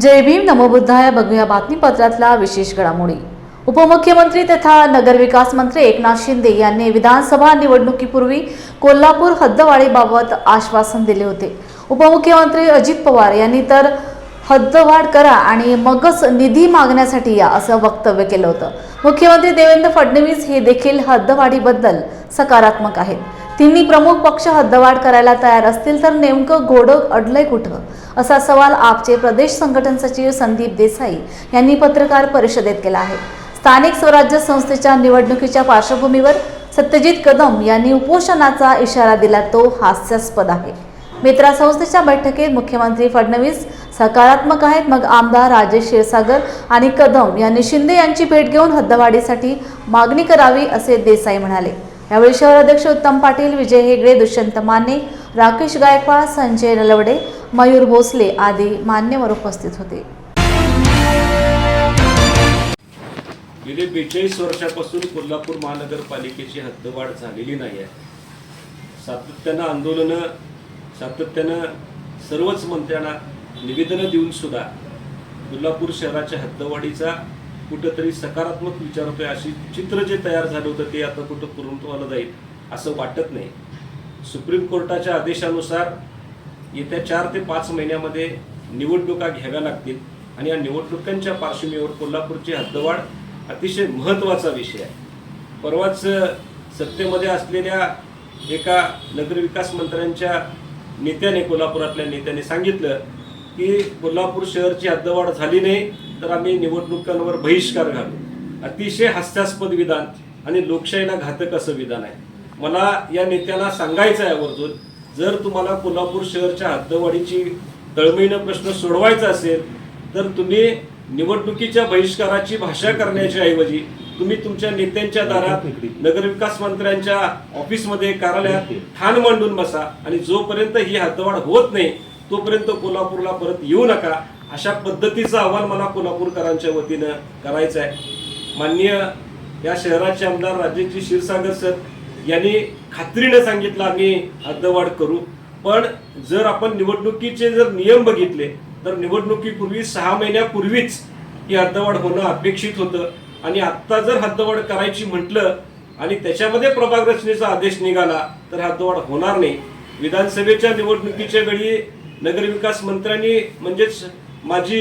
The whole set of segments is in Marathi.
जय भीम नमोबुद्धाय बघूया बातमीपत्रातला विशेष घडामोडी. उपमुख्यमंत्री तथा नगरविकास मंत्री एकनाथ शिंदे यांनी विधानसभा निवडणुकीपूर्वी कोल्हापूर हद्दवाढीबाबत आश्वासन दिले होते. उपमुख्यमंत्री अजित पवार यांनी तर हद्दवाढ करा आणि मगच निधी मागण्यासाठी या असं वक्तव्य केलं होतं. मुख्यमंत्री देवेंद्र फडणवीस हे देखील हद्दवाढीबद्दल सकारात्मक आहेत. तिन्ही प्रमुख पक्ष हद्दवाढ करायला तयार असतील तर नेमकं घोडं अडलंय कुठं? असा सवाल आपचे प्रदेश संघटन सचिव संदीप देसाई यांनी पत्रकार परिषदेत केला आहे. स्थानिक स्वराज्य संस्थेच्या निवडणुकीच्या पार्श्वभूमीवर सत्यजित कदम यांनी उपोषणाचा इशारा दिला तो हास्यास्पद आहे. मित्रा संस्थेच्या बैठकीत मुख्यमंत्री फडणवीस सकारात्मक आहेत मग आमदार राजेश क्षीरसागर आणि कदम यांनी शिंदे यांची भेट घेऊन हद्दवाढीसाठी मागणी करावी असे देसाई म्हणाले. यावेळी शहराध्यक्ष उत्तम पाटील विजय हेगडे दुष्यंत माने राकेश गायकवाड संजय नलवडे मयूर भोसले आदी मान्यवर उपस्थित होते. गेले बेचाळीस वर्षापासून कोल्हापूर महानगरपालिकेची हद्दवाढ झालेली नाही आहे. सातत्यानं आंदोलनं सातत्यानं सर्वच मंत्र्यांना निवेदनं देऊन सुद्धा कोल्हापूर शहराच्या हद्दवाढीचा कुठंतरी सकारात्मक विचार होतोय अशी चित्र जे तयार झालं होतं ते आता कुठं पूर्णत्वाला जाईल असं वाटत नाही. सुप्रीम कोर्टाच्या आदेशानुसार येत्या चार ते पाच महिन्यामध्ये निवडणुका घ्याव्या लागतील आणि या निवडणुकांच्या पार्श्वभूमीवर कोल्हापूरची हद्दवाढ अतिशय महत्त्वाचा विषय आहे. परवाच सत्तेमध्ये असलेल्या एका नगरविकास मंत्र्यांच्या नेत्याने कोल्हापुरातल्या नेत्याने सांगितलं की कोल्हापूर शहरची हद्दवाढ झाली नाही तर आम्ही निवडणुकांवर बहिष्कार घालू. अतिशय हास्यास्पद विधान आणि लोकशाहीला घातक असं विधान आहे. मला या नेत्याला सांगायचं आहे आवर्जून जर तुम्हाला कोल्हापूर शहरच्या हद्दवाढीची तळमळीनं प्रश्न सोडवायचा असेल तर तुम्ही निवडणुकीच्या बहिष्काराची भाषा करण्याच्या ऐवजी तुम्ही तुमच्या नेत्यांच्या दारात नगरविकास मंत्र्यांच्या ऑफिसमध्ये कार्यालयात ठाण मांडून बसा आणि जोपर्यंत ही हद्दवाढ होत नाही तोपर्यंत कोल्हापूरला परत येऊ नका. अशा पद्धतीचं आव्हान मला कोल्हापूरकरांच्या वतीनं करायचं आहे. माननीय या शहराचे आमदार राजेशजी क्षीरसागर सर यांनी खात्रीनं सांगितलं आम्ही हद्दवाढ करू. पण जर आपण निवडणुकीचे जर नियम बघितले तर निवडणुकीपूर्वी सहा महिन्यापूर्वीच ही हद्दवाढ होणं अपेक्षित होतं. आणि आत्ता जर हद्दवाढ करायची म्हटलं आणि त्याच्यामध्ये प्रभाग रचनेचा आदेश निघाला तर हद्दवाढ होणार नाही. विधानसभेच्या निवडणुकीच्या वेळी नगरविकास मंत्र्यांनी म्हणजेच माजी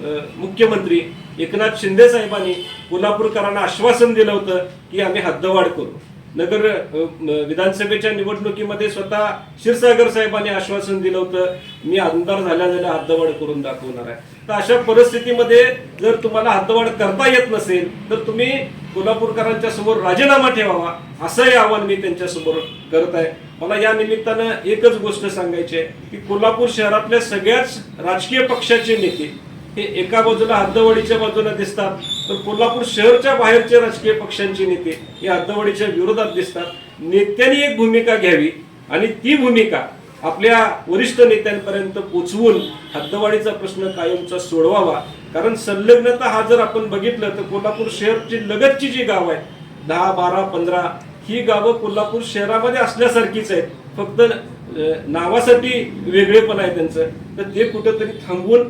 मुख्यमंत्री एकनाथ शिंदे साहेबांनी कोल्हापूरकरांना आश्वासन दिलं होतं की आम्ही हद्दवाढ करू. नगर विधानसभेच्या निवडणुकीमध्ये स्वतः क्षीरसागर साहेबांनी आश्वासन दिलं होतं मी आमदार झाल्या झाल्या हद्दवाढ करून दाखवणार आहे. तर अशा परिस्थितीमध्ये जर तुम्हाला हद्दवाढ करता येत नसेल तर तुम्ही कोल्हापूरकरांच्या समोर राजीनामा ठेवावा असंही आवाहन मी त्यांच्यासमोर करत आहे. मला या निमित्तानं एकच गोष्ट सांगायची आहे की कोल्हापूर शहरातल्या सगळ्याच राजकीय पक्षाचे नेते हे एका बाजूला हद्दवाढीच्या बाजूला दिसतात तर कोल्हापूर शहरच्या बाहेरचे राजकीय पक्षांचे नेते हे हद्दवाढीच्या विरोधात दिसतात. नेत्यांनी एक भूमिका घ्यावी आणि ती भूमिका आपल्या वरिष्ठ नेत्यांपर्यंत पोचवून हद्दवाढीचा प्रश्न कायमचा सोडवावा. कारण संलग्नता हा जर आपण बघितलं तर कोल्हापूर शहरची लगतची जी गाव आहेत दहा बारा पंधरा ही गावं कोल्हापूर शहरामध्ये असल्यासारखीच आहेत. फक्त नावासाठी वेगळेपण आहे त्यांचं. तर ते कुठंतरी थांबवून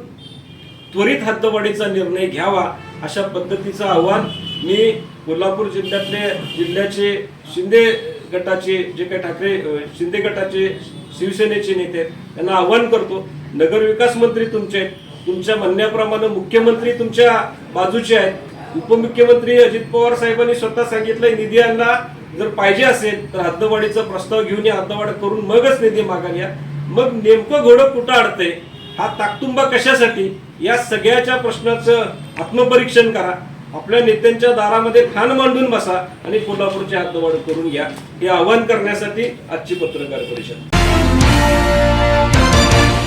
त्वरित हद्दवाढीचा निर्णय घ्यावा अशा पद्धतीचं आव्हान मी कोल्हापूर जिल्ह्यातले जिल्ह्याचे शिंदे गटाचे जे काही ठाकरे शिंदे गटाचे शिवसेनेचे नेते आहेत त्यांना आव्हान करतो. नगरविकास मंत्री तुमचे आहेत. तुमच्या म्हणण्याप्रमाणे मुख्यमंत्री तुमच्या बाजूचे आहेत. उपमुख्यमंत्री अजित पवार साहेबांनी स्वतः सांगितलंय निधी यांना जर पाहिजे असेल तर हद्दवाढीचा प्रस्ताव घेऊन या हद्दवाढ करून मगच निधी मागायला या. मग नेमकं घोडं कुठं अडतंय हा ताकतुंबा कशासाठी? या सगळ्याच्या प्रश्नाचं आत्मपरीक्षण करा. आपल्या नेत्यांच्या दारामध्ये खाण मांडून बसा आणि कोल्हापूरची हद्दवाढ करून घ्या. हे आवाहन करण्यासाठी आजची पत्रकार परिषद. Música